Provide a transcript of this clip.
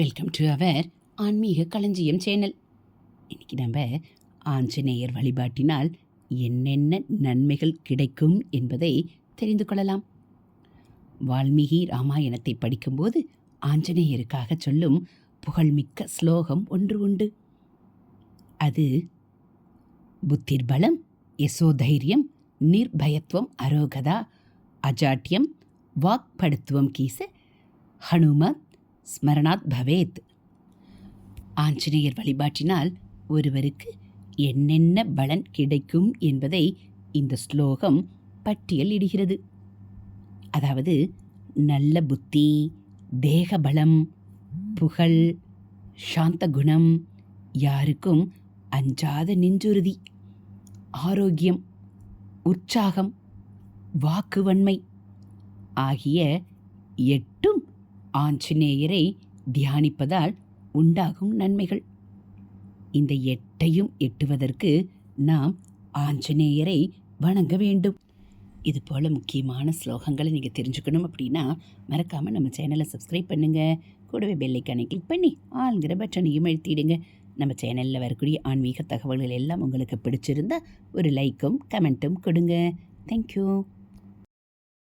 Welcome to our ஆன்மீக களஞ்சியம் channel. இன்னைக்கு நம்ம ஆஞ்சநேயர் வழிபாட்டினால் என்னென்ன நன்மைகள் கிடைக்கும் என்பதை தெரிந்து கொள்ளலாம். வால்மீகி ராமாயணத்தை படிக்கும்போது ஆஞ்சநேயருக்காக சொல்லும் புகழ்மிக்க ஸ்லோகம் ஒன்று உண்டு. அது புத்திர்பலம் யசோதைரியம் நிர்பயத்துவம் அரோகதா அஜாட்டியம் வாக்படுத்துவம் கீச ஹனுமத் ஸ்மரணாத் பவேத். ஆஞ்சநேயர் வழிபாட்டினால் ஒருவருக்கு என்னென்ன பலன் கிடைக்கும் என்பதை இந்த ஸ்லோகம் பட்டியலிடுகிறது அதாவது நல்ல புத்தி தேக பலம் புகழ் சாந்த குணம் யாருக்கும் அஞ்சாத நெஞ்சுறுதி ஆரோக்கியம் உற்சாகம் வாக்குவன்மை ஆகிய எட்டும் ஆஞ்சநேயரை தியானிப்பதால் உண்டாகும் நன்மைகள். இந்த எட்டையும் எட்டுவதற்கு நாம் ஆஞ்சநேயரை வணங்க வேண்டும். இது போல் முக்கியமான ஸ்லோகங்களை நீங்கள் தெரிஞ்சுக்கணும் அப்படின்னா மறக்காமல் நம்ம சேனலை சப்ஸ்கிரைப் பண்ணுங்கள் கூடவே பெல்லைக்கானை கிளிக் பண்ணி ஆளுங்கிற பட்டனையும் எழுத்திடுங்க நம்ம சேனலில் வரக்கூடிய ஆன்மீக தகவல்கள் எல்லாம் உங்களுக்கு பிடிச்சிருந்தா ஒரு லைக்கும் கமெண்ட்டும் கொடுங்க. தேங்க்யூ